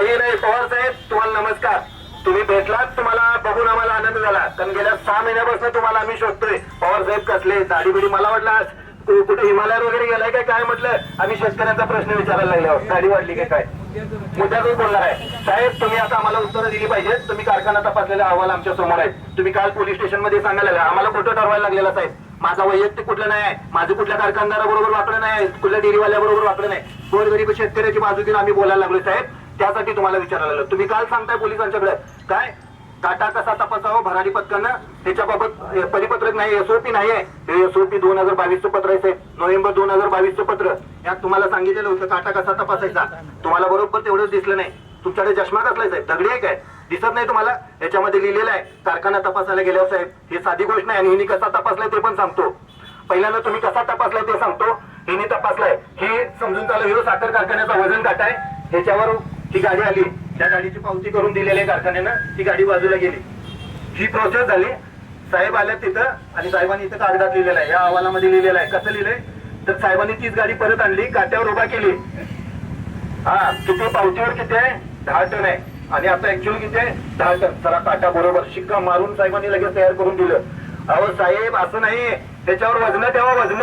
काही नाही पवार साहेब तुम्हाला नमस्कार. तुम्ही भेटलात तुम्हाला बघून आम्हाला आनंद झाला. कारण गेल्या सहा महिन्यापासून तुम्हाला आम्ही शोधतोय. पवार साहेब कसले दाढी बिडी मला वाटला कुठे हिमालयात वगैरे गेलाय काय काय म्हटलं? आम्ही शेतकऱ्यांचा प्रश्न विचारायला लागल्यावर दाढी वाढली काय काय? मुद्द्यातच बोलणार आहे. साहेब तुम्ही आता आम्हाला उत्तरं दिली पाहिजेत. तुम्ही कारखाना तपासलेला अहवाल आमच्यासमोर आहे तुम्ही काल पोलीस स्टेशनमध्ये सांगायला लागला. आम्हाला कुठं ठरवायला लागलेला साहेब. माझा वैयक्तिक कुठलं नाही आहे. माझं कुठल्या कारखानदाराबरोबर वाकडं नाही कुठल्या डेअरीवाल्याबरोबर वाकडं नाही गोरगरीब शेतकऱ्याची बाजू घेऊन आम्ही बोलायला लागलो साहेब. त्यासाठी तुम्हाला विचारायला लागलं तुम्ही काल सांगताय पोलिसांच्याकडे. काय? काटा कसा तपासावा? भरारी पथकानं? त्याच्याबाबत परिपत्रक नाही एसओपी नाही आहे हे एसओपी दोन हजार बावीसचं पत्र आहे नोव्हेंबर दोन हजार बावीसचं पत्र. यात तुम्हाला सांगितलेलं होतं काटा कसा तपासायचा? तुम्हाला बरोबर तेवढंच दिसलं नाही. तुमच्याकडे चष्मा कसलाय साहेब? दगडी आहे काय? दिसत नाही तुम्हाला? याच्यामध्ये लिहिलेलं आहे कारखाना तपासायला गेल्यावर साहेब. हे साधी गोष्ट नाही आणि हिने कसा तपासलाय ते पण सांगतो. पहिल्यांदा तुम्ही कसा तपासलाय ते सांगतो. हिने तपासलाय. हे समजून चालू हिरो साखर कारखान्याचा वजन काटाय आहे. ह्याच्यावर ती गाडी आली. त्या गाडीची पावती करून दिलेली कारखान्यानं. ती गाडी बाजूला गेली. ही प्रोसेस झाली. साहेब आल्या तिथं आणि साहेबांनी इथं कागदात लिहिलेलं आहे. या अहवालामध्ये लिहिलेलं आहे. कसं लिहिलंय? तर साहेबांनी तीच गाडी परत आणली. काट्यावर उभा केली. हा किती पावतीवर किती आहे? दहा टन आहे. आणि आता ऍक्च्युअल किती आहे? दहा टन. चला काटा बरोबर शिक्का मारून साहेबांनी लगेच तयार करून दिलं. अहो साहेब असं नाही. त्याच्यावर वजन ठेवा वजन.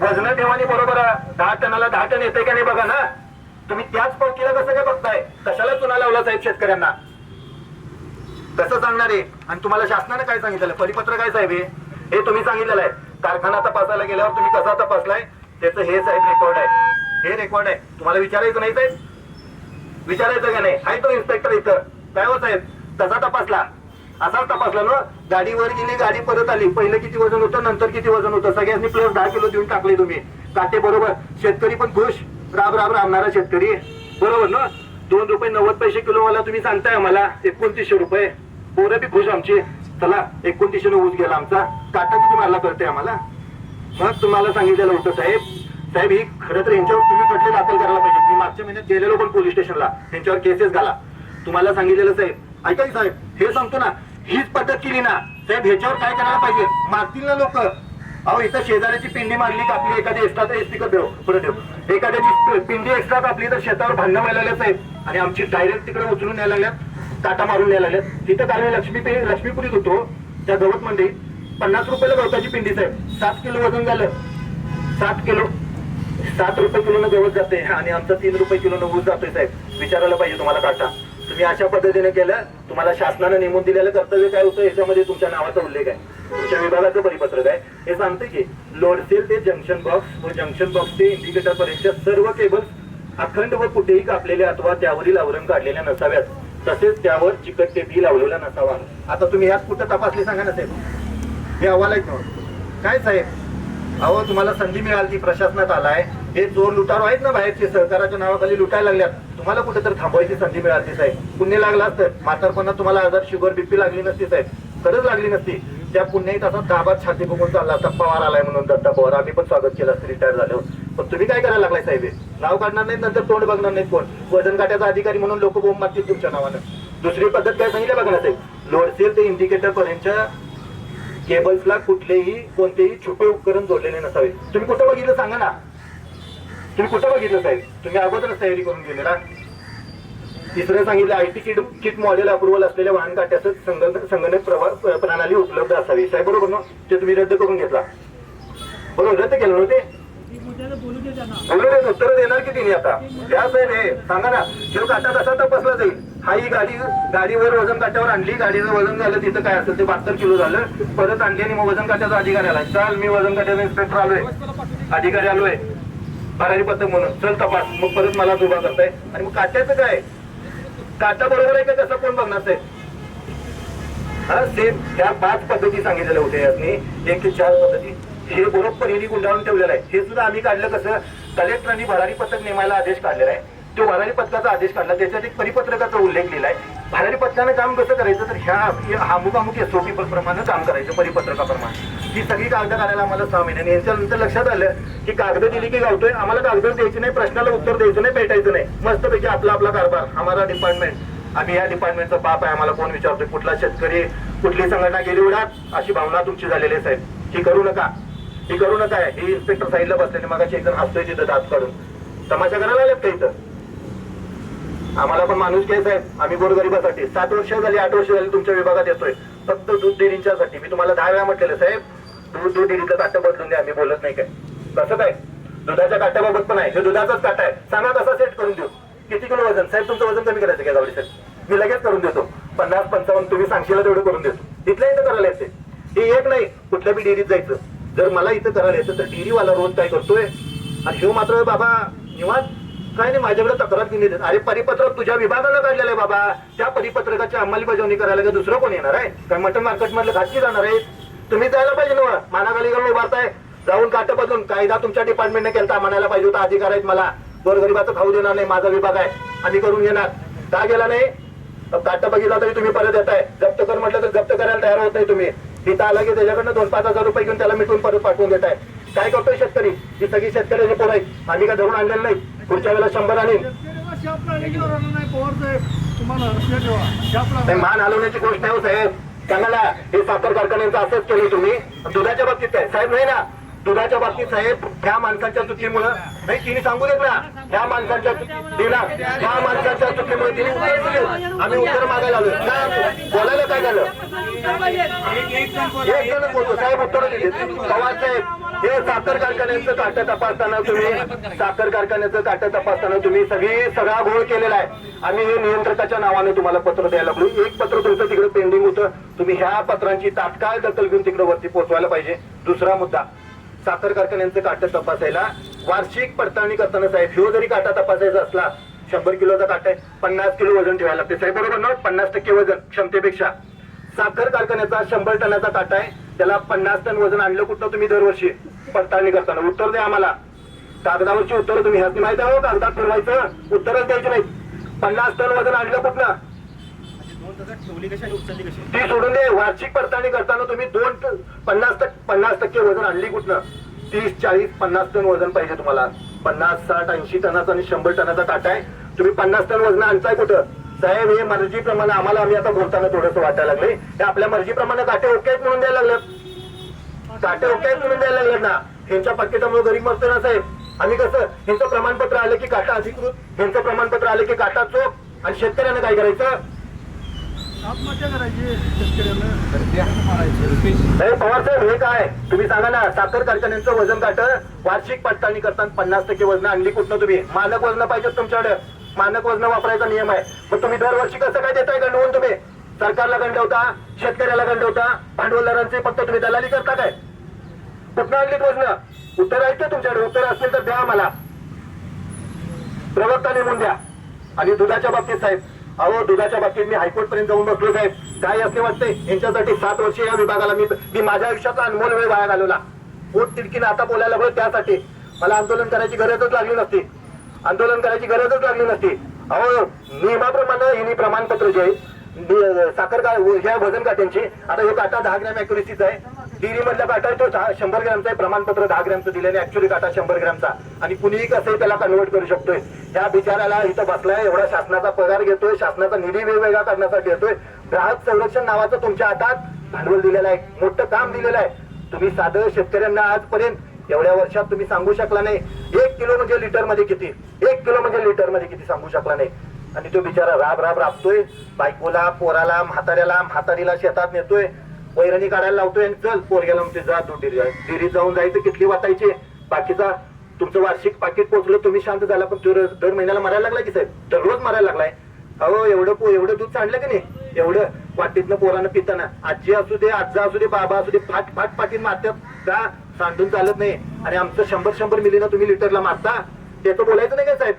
वजन ठेवानी बरोबर दहा टनाला दहा टन येते का नाही बघा ना. तुम्ही त्याच पावतीला कसं काय बघताय? कशाला चुना लावला साहेब शेतकऱ्यांना? कसं सांगणार आहे आणि तुम्हाला शासनाने काय सांगितलं परिपत्र काय साहेब हे? हे तुम्ही सांगितलेलं आहे. कारखाना तपासायला गेल्यावर तुम्ही कसा तपासलाय? त्याचं हे साहेब रेकॉर्ड आहे. हे रेकॉर्ड आहे. तुम्हाला विचारायचं नाही साहेब? विचारायचं का नाही? आहे तो इन्स्पेक्टर इथं. काय हो साहेब? कसा तपासला? असाच तपासला ना गाडीवर गेली गाडी परत आली. पहिलं किती वजन होतं नंतर किती वजन होतं? सगळ्यांनी प्लस दहा किलो देऊन टाकले तुम्ही. काटे बरोबर. शेतकरी पण खुश. राब राब राबणारा शेतकरी. बरोबर ना? दोन रुपये नव्वद पैसे किलो वाला तुम्ही सांगताय आम्हाला एकोणतीसशे रुपये. पोरं बी खुश आमची. चला एकोणतीसशे ऊस गेला आमचा. काटा किती मारला करते आम्हाला? मग तुम्हाला सांगितलेलं होतं साहेब. साहेब ही खरं तर यांच्यावर तुम्ही खटले दाखल करायला पाहिजे. मी मागच्या महिन्यात गेलेलो पण पोलीस स्टेशनला. यांच्यावर केसेस घाला. तुम्हाला सांगितलेलं साहेब. ऐका साहेब हे सांगतो ना हीच पद्धत केली ना साहेब ह्याच्यावर काय करायला पाहिजे? मारतील ना लोक. अहो इथं शेजाऱ्याची पिंडी मारली कापली एखादी एक्स्ट्रा तर स्पीकर देऊ पुढे ठेव. एखाद्याची पिंडी एक्स्ट्रा कापली तर शेतावर भांडणं व्हायला लागल्या साहेब. आणि आमची डायरेक्ट तिकडे उचलून यायला लागल्यात टाटा मारून यायला लागल्यात. तिथं काल मी लक्ष्मी लक्ष्मीपुरीत होतो त्या गवत मंडईत. पन्नास रुपयाला गवताची पिंडी साहेब. सात किलो वजन झालं. सात किलो. सात रुपये किलोनं गवत जाते आणि आमचा तीन रुपये किलोनं ऊस जातोय साहेब. विचारायला पाहिजे तुम्हाला काटा. तुम्ही अशा पद्धतीने केलं तुम्हाला शासनानं नेमून दिलेलं कर्तव्य काय होतं याच्यामध्ये तुमच्या नावाचा उल्लेख आहे. तुमच्या विभागाचं परिपत्रक आहे. हे सांगते की लोडसेल ते जंक्शन बॉक्स व जंक्शन बॉक्स ते इंडिकेटर पर्यंतच्या सर्व केबल्स अखंड व कुठेही कापलेले अथवा त्यावरील आवरण काढलेल्या नसाव्यात. तसेच त्यावर चिकट टेपही लावलेला नसावा. आता तुम्ही यात कुठं तपासले सांगा ना साहेब? हे अहवाल आहेत ना काय साहेब? अहो तुम्हाला संधी मिळाली प्रशासनात आलाय. हे चोर लुटारो आहेत ना बाहेरचे? सहकाराच्या नावाखाली लुटायला लागल्यात. तुम्हाला कुठेतरी थांबवायची संधी मिळाली साहेब. पुण्य लागला असतं. म्हातारपणा तुम्हाला आजार शुगर बीपी लागली नसती साहेब. खरंच लागली नसती. त्या पुण्याही असा दाबात छाती बघून चालला असता. पवार आलाय म्हणून दत्ता पवार. आम्ही पण स्वागत केलं असतं. रिटायर झाल्यावर पण तुम्ही काय करायला लागलाय साहेब हे? नाव काढणार नाही नंतर तोंड बघणार नाहीत कोण? वजन काट्याचा अधिकारी म्हणून लोक बोंब मारतील तुमच्या नावानं. दुसरी पद्धत काय सांगितलं बघा ना साहेब? लोडसेल ते इंडिकेटर पर्यंतच्या केबल्सला कुठलेही कोणतेही छुपे उपकरण जोडलेले नसावे. तुम्ही कुठं बघितलं सांगा ना? तुम्ही कुठं बघितलं साहेब? तुम्ही अगोदरच तयारी करून गेलेला तिसरं सांगितलं I T kit kit model approval असलेल्या वाहन काट्याचं संगणक संगणक प्रवा- प्रणाली उपलब्ध असावी. साहेब बरोबर ना? ते तुम्ही रद्द करून घेतला. बरोबर रद्द केलं नव्हते बोलू दे उत्तर देणार की तिने आता? त्या साहेब हे सांगा ना. जो काटा कसा तपासला जाईल? हा ही गाडी गाडीवर वजन काट्यावर आणली गाडीचं वजन झालं तिथं काय असेल ते बहात्तर किलो झालं. परत आणली आणि मग वजन काट्याचा अधिकारी आला चाल मी वजन काट्याचा इन्स्पेक्टर आलोय. अधिकारी आलोय. भरारी पथक म्हणून. चल तपास. मग परत मला उभा करताय. आणि मग काट्याचं काय? काटा बरोबर आहे का? कसं कोण बघणार ते? हा सेम त्या पाच पद्धती सांगितलेल्या होत्या यातनी. एक ते चार पद्धती. हे बरोबर यांनी गुंडाळून ठेवलेलं आहे. हे सुद्धा आम्ही काढलं कसं? कलेक्टरांनी भरारी पथक नेमायला आदेश काढलेला आहे. तो भरारी पथकाचा आदेश काढला त्याच्यात एक परिपत्रकाचा उल्लेख लिहिलाय. भरारी पथकानं काम कसं करायचं? तर ह्या अमुक अमुक एसओपी प्रमाणे काम करायचं परिपत्रकाप्रमाणे. ही सगळी कागद करायला आम्हाला सहा महिन्याने यांच्यानंतर लक्षात आलं की कागद दिली की गावतोय आम्हाला कागद द्यायची नाही प्रश्नाला उत्तर द्यायचं नाही भेटायचं नाही. मस्तपैकी आपला आपला कारभार आम्हाला डिपार्टमेंट आम्ही या डिपार्टमेंटचा बाप आहे आम्हाला कोण विचारतोय? कुठला शेतकरी कुठली संघटना गेली उडात? अशी भावना तुमची झालेली आहे साहेब. ही करू नका. ही करू नका. ही इन्स्पेक्टर साईडला बसलेले मग एक जण हसतोय तिथं दात काढून. तमाशा करायला आलेत का इथं? आम्हाला पण माणूस घ्यायचा आहे. आम्ही गोरगरिबासाठी. सात वर्ष झाली आठ वर्ष झाली तुमच्या विभागात येतोय. फक्त दूध डेअरींच्यासाठी. मी तुम्हाला दहा वेळा म्हटलेलं साहेब दूध दूध डेअरीचं काटा बदलून द्या. आम्ही बोलत नाही काय. कसं काय? दुधाच्या काट्याबाबत पण आहे. हे दुधाचाच काटा आहे. सांगा तसा सेट करून देऊ? किती किलो वजन? साहेब तुमचं वजन कमी करायचं काय जावडी साहेब? मी लगेच करून देतो. पन्नास पंचावन्न तुम्ही सांगशील तेवढं करून देतो. इथल्या इथं करायला येते. हे एक नाही. कुठल्या बी डेअरीत जायचं. जर मला इथं करायला येतं तर डेअरीवाला रोज काय करतोय? आणि ह्यो मात्र बाबा निवांत. काय नाही माझ्याकडे तक्रार केली अरे परिपत्रक तुझ्या विभागाला काढलेलं आहे बाबा. त्या परिपत्रकाची अंमलबजावणी करायला का दुसरं कोण येणार आहे? काय मटन मार्केट मधलं खाजगी जाणार आहे? तुम्ही जायला पाहिजे ना मानाखाली घालून उभारताय. जाऊन काट बदलून. कायदा तुमच्या डिपार्टमेंटने केलता. म्हणायला पाहिजे होता अधिकार आहेत मला. गोरगरिबाचं खाऊ देणार नाही माझा विभाग आहे. आम्ही करून घेणार. का गेला नाही? काट बघितला तरी तुम्ही परत येताय. जप्त कर म्हटलं तर जप्त करायला तयार होत नाही तुम्ही. तिथं आला की त्याच्याकडनं दोन पाच हजार रुपये घेऊन त्याला मिटून परत पाठवून देताय. काय करतोय शेतकरी? ही सगळी शेतकऱ्याची पोर आहेत. आम्ही का धरून आणलेलं नाही. पुढच्या वेळेला शंभर आणीन नाही, मान हलवण्याची गोष्ट आहे हो साहेब. सांगायला हे साखर कारखान्यांचं असंच केलं तुम्ही. दुधाच्या बाबतीत काय? साहेब नाही ना. दुधाच्या बाबतीत साहेब ह्या माणसांच्या चुकीमुळं नाही तिने सांगू देत ना. ह्या माणसांच्या दिला. ह्या माणसांच्या चुकीमुळे तिने उत्तर दिले. आम्ही उत्तर मागायला आलो काय बोलायला काय झालं? एक जण बोलतो. साहेब उत्तर दिले. पवार साहेब हे साखर कारखान्याचं काट तपासताना तुम्ही साखर कारखान्याचं काट तपासताना तुम्ही सगळी सगळा घोळ केलेला आहे. आम्ही हे नियंत्रकाच्या नावाने तुम्हाला पत्र द्यायला लागलो. एक पत्र तुमचं तिकडे पेंडिंग होतं. तुम्ही ह्या पत्रांची तात्काळ दखल घेऊन तिकडे वरती पोहोचवायला पाहिजे. दुसरा मुद्दा. साखर कारखान्यांचं काट तपासायला वार्षिक पडताळणी करताना साहेब ह्यो जरी काटा तपासायचा असला शंभर किलोचा काटा आहे पन्नास किलो वजन ठेवायला लागते. साहेब बरोबर ना? पन्नास टक्के वजन क्षमतेपेक्षा. साखर कारखान्याचा शंभर टनाचा काटा आहे त्याला पन्नास टन वजन आणलं कुठं तुम्ही दरवर्षी पडताळणी करताना? उत्तर द्या आम्हाला. कागदावरची उत्तरं तुम्ही ह्यात माहिती आहे हो, कागदात ठरवायचं. उत्तरच द्यायची नाही पन्नास टन वजन आणलं कुठलं ती सोडून दे. वार्षिक पडताळणी करताना तुम्ही दोन पन्नास टक्के पन्नास टक्के वजन आणली कुठनं? तीस चाळीस पन्नास टन वजन पाहिजे तुम्हाला. पन्नास साठ ऐंशी टनाचा आणि शंभर टनाचा काटा आहे. तुम्ही पन्नास टन वजन आणताय कुठं? साहेब हे मर्जीप्रमाणे आम्हाला आम्ही आता बोलताना थोडंसं वाटायला लागले. हे आपल्या मर्जीप्रमाणे काटे ओके आहेत म्हणून द्यायला लागलं काटे ओके आहेत म्हणून द्यायला लागलं ना. ह्यांच्या पाकिटामुळे गरीब मरतो ना साहेब. आम्ही कसं? ह्यांचं प्रमाणपत्र आलं की काटा अधिकृत? ह्यांचं प्रमाणपत्र आलं की काटा चोप आणि शेतकऱ्यांना काय करायचं? आत्महत्या करायची पवार साहेब हे काय? तुम्ही सांगा ना साखर कारखान्यांचं वजन काट वार्षिक पडताळणी करताना पन्नास टक्के वजन आणली कुठनं तुम्ही? मानक वजन पाहिजे तुमच्याकडे. मानक वजन वापरायचा नियम आहे. मग तुम्ही दरवर्षी कसं काय देताय गंडवून तुम्ही? सरकारला गंडवता शेतकऱ्याला गंडवता भांडवलदारांचे फक्त तुम्ही दलाली करता काय? कुठनं आणली वजन? उत्तर आहेत का तुमच्याकडे. उत्तर असेल तर द्या मला प्रवक्ता नेमून द्या. आणि दुधाच्या बाबतीत साहेब अहो दुधाच्या बाबतीत मी हायकोर्ट पर्यंत जाऊन बसलो साहेब. काय असले वाटते? यांच्यासाठी सात वर्ष या विभागाला मी मी माझ्या आयुष्याचा अनमोल वेळ वाया घालवला. पोट तिडकीने आता बोलायला लागलो त्यासाठी. मला आंदोलन करायची गरजच लागली नसती. आंदोलन करायची गरजच लागली नसती. अहो नियमाप्रमाणे हिनी प्रमाणपत्र जे आहे साखर का ह्या वजन काट्यांची आता हे काटा दहा ग्रॅम अॅक्युरेसीचा आहे. डिरी मधला काटा तो दहा- शंभर ग्रॅमचा आहे. प्रमाणपत्र दहा ग्रॅमचं दिल्याने ऍक्च्युली काटा शंभर ग्रॅमचा. आणि कुणीही कसं त्याला कन्वर्ट करू शकतोय. ह्या बिचाराला इथं बसलाय एवढा शासनाचा पगार घेतोय शासनाचा निधी वेगवेगळा करण्यासाठी येतोय ग्राहक संरक्षण नावाचं तुमच्या हातात भांडवल दिलेलं आहे. मोठं काम दिलेलं आहे. तुम्ही साधं शेतकऱ्यांना आजपर्यंत एवढ्या वर्षात तुम्ही सांगू शकला नाही. एक किलो म्हणजे लिटरमध्ये किती? एक किलो म्हणजे लिटरमध्ये किती सांगू शकला नाही. आणि तो बिचारा राब राब राबतोय. बायकोला पोराला म्हाताऱ्याला म्हातारीला शेतात नेतोय. वैरणी काढायला लावतोय आणि चल पोरग्याला म्हणते जा तू डिरी. डिरीत जाऊन जायचं किती वाटायची बाकीचा तुमचं वार्षिक पाकिट पोचलं तुम्ही शांत झाला पण तो दर महिन्याला मरायला लागला की साहेब? दररोज मरायला लागलाय. अहो एवढं पो- एवढं दूध सांडलं की नाही? एवढं वाटीतनं पोरानं पिताना. आजी असू दे आजा असू दे बाबा असू दे फाट फाट पाटीत मारतात. का सांडून चालत नाही. आणि आमचं शंभर शंभर मिलीनं तुम्ही लिटरला मारता. त्याचं बोलायचं नाही काय साहेब?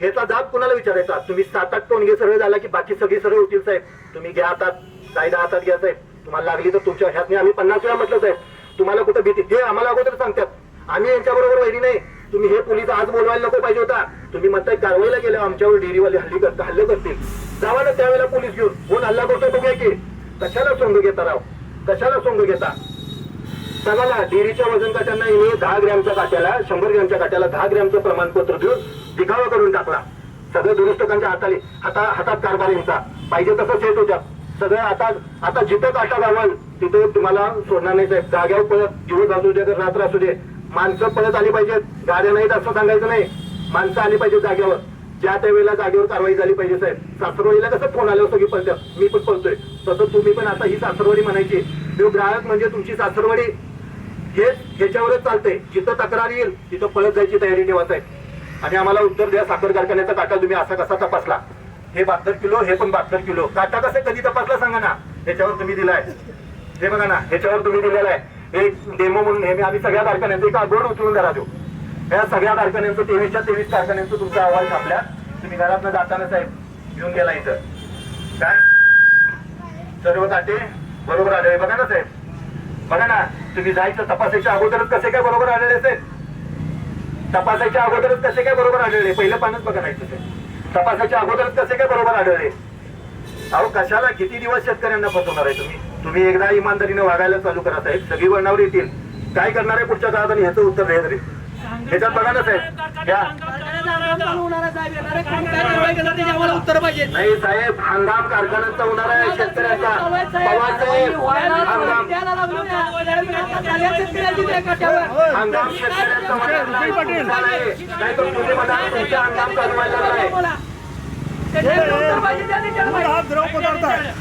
ह्याचा जाब कुणाला विचारायचा? तुम्ही सात आठ टोनगे सरळ झाला की बाकी सगळी सरळ होतील साहेब. तुम्ही घ्या हातात कायदा हातात घ्या साहेब. तुम्हाला लागली तर तुमच्या ह्यात आम्ही पन्नास वेळा म्हटलं साहेब तुम्हाला कुठं भीती? हे आम्हाला अगोदर सांगतात. आम्ही यांच्या बरोबर वैरी नाही. तुम्ही हे पोलीस आज बोलवायला नको पाहिजे होता. तुम्ही म्हणताय कारवाईला गेले आमच्यावर डेअरीवाले हल्ली करता हल्ले करतील. जावा ना त्यावेळेला पोलीस घेऊन. कोण हल्ला करतो बघूया की. कशाला सोंग घेता राव? कशाला सोंग घेता? सांगा ना डेअरीच्या वजन काट्यांना हिने दहा ग्रॅमच्या काट्याला शंभर ग्रॅमच्या काट्याला दहा ग्रॅमचं प्रमाणपत्र देऊन दिखावा करून टाकला. सगळं दुरुस्तकांच्या हाताली हाता हातात कारभारींचा पाहिजे तसं सेट होत्या. सगळं आता आता जिथं काटा गावाल तिथं तुम्हाला सोडणार नाही साहेब. जाग्यावर पळत दिवस असू दे तर रात्र असू दे. माणसं पळत आली पाहिजेत. गाड्या नाहीत असं सांगायचं नाही. माणसं आली पाहिजेत जाग्यावर. ज्या त्या वेळेला जागेवर कारवाई झाली पाहिजे साहेब. सासरवाडीला कसं फोन आल्यावर सगळी पळतात मी पण पळतोय. तसं तुम्ही पण आता ही सासरवाडी म्हणायची. तो ग्राहक म्हणजे तुमची सासरवाडी. हेच ह्याच्यावरच चालतंय. जिथं तक्रार येईल तिथं पळत जायची तयारी ठेवा साहेब. आणि आम्हाला उत्तर द्या साखर कारखान्याचा काटा तुम्ही असा कसा तपासला? हे बहात्तर किलो हे पण बहात्तर किलो. काटा कसं कधी तपासला सांगा ना. ह्याच्यावर तुम्ही दिलाय. हे बघा ना ह्याच्यावर तुम्ही दिलेलं आहे. एक डेमो म्हणून हे आम्ही सगळ्या कारखान्यांचं एक बोर्ड उचलून धरा देऊ या सगळ्या कारखान्यांचं तेवीसच्या तेवीस कारखान्यांचं तुमचा अहवाल छापल्या तुम्ही घरातनं जाताना साहेब घेऊन गेला इथं. काय? सर्व काटे बरोबर आले. बघा ना साहेब. बघा ना तुम्ही जायचं तपासायच्या अगोदरच कसे काय बरोबर आलेले साहेब तपासायच्या अगोदरच कसे काय बरोबर आलेले? पहिलं पानच बघा नाही ते तपासायच्या अगोदरच कसे काय बरोबर आढळले? अहो कशाला किती दिवस शेतकऱ्यांना फसवणार आहे तुम्ही? तुम्ही एकदा इमानदारीने वागायला चालू करा साहेब. सगळी वळणावर येतील. काय करणार आहे पुढच्या काळात आणि ह्याचं उत्तर तरी. ह्याच्यात बघा ना साहेब. नाही साहेब हंगाम कारखान्यांचा होणार आहे शेतकऱ्यांचा. पवार साहेब हंगाम हंगाम शेतकऱ्यांचा हंगाम चालू व्हायला नाही हा द्रव पदार्थ आहे.